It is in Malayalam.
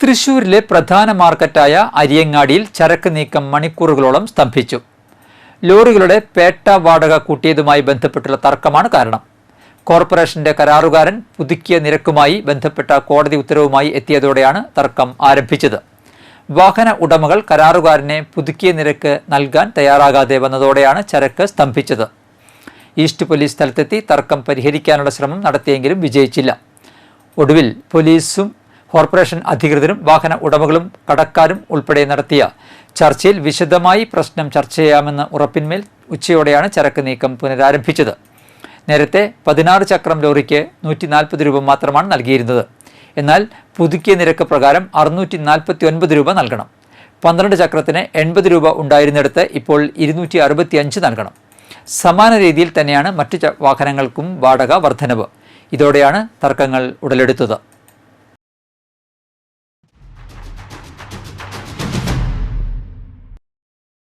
തൃശൂരിലെ പ്രധാന മാർക്കറ്റായ അരിയങ്ങാടിയിൽ ചരക്ക് നീക്കം മണിക്കൂറുകളോളം സ്തംഭിച്ചു. ലോറികളുടെ പേട്ട വാടക കൂട്ടിയതുമായി ബന്ധപ്പെട്ടുള്ള തർക്കമാണ് കാരണം. കോർപ്പറേഷന്റെ കരാറുകാരൻ പുതുക്കിയ നിരക്കുമായി ബന്ധപ്പെട്ട കോടതി ഉത്തരവുമായി എത്തിയതോടെയാണ് തർക്കം ആരംഭിച്ചത്. വാഹന ഉടമകൾ കരാറുകാരനെ പുതുക്കിയ നിരക്ക് നൽകാൻ തയ്യാറാകാതെ വന്നതോടെയാണ് ചരക്ക് സ്തംഭിച്ചത്. ഈസ്റ്റ് പോലീസ് സ്ഥലത്തെത്തി തർക്കം പരിഹരിക്കാനുള്ള ശ്രമം നടത്തിയെങ്കിലും വിജയിച്ചില്ല. ഒടുവിൽ പോലീസും കോർപ്പറേഷൻ അധികൃതരും വാഹന ഉടമകളും കടക്കാരും ഉൾപ്പെടെ നടത്തിയ ചർച്ചയിൽ വിശദമായി പ്രശ്നം ചർച്ച ചെയ്യാമെന്ന ഉറപ്പിന്മേൽ ഉച്ചയോടെയാണ് ചരക്ക് നീക്കം പുനരാരംഭിച്ചത്. നേരത്തെ പതിനാറ് ചക്രം ലോറിക്ക് നൂറ്റി നാൽപ്പത് രൂപ മാത്രമാണ് നൽകിയിരുന്നത്. എന്നാൽ പുതുക്കിയ നിരക്ക് പ്രകാരം അറുന്നൂറ്റി നാൽപ്പത്തി ഒൻപത് രൂപ നൽകണം. പന്ത്രണ്ട് ചക്രത്തിന് എൺപത് രൂപ ഉണ്ടായിരുന്നിടത്ത് ഇപ്പോൾ ഇരുന്നൂറ്റി അറുപത്തി അഞ്ച് നൽകണം. സമാന രീതിയിൽ തന്നെയാണ് മറ്റു വാഹനങ്ങൾക്കും വാടക വർധനവ്. ഇതോടെയാണ് തർക്കങ്ങൾ ഉടലെടുത്തത്.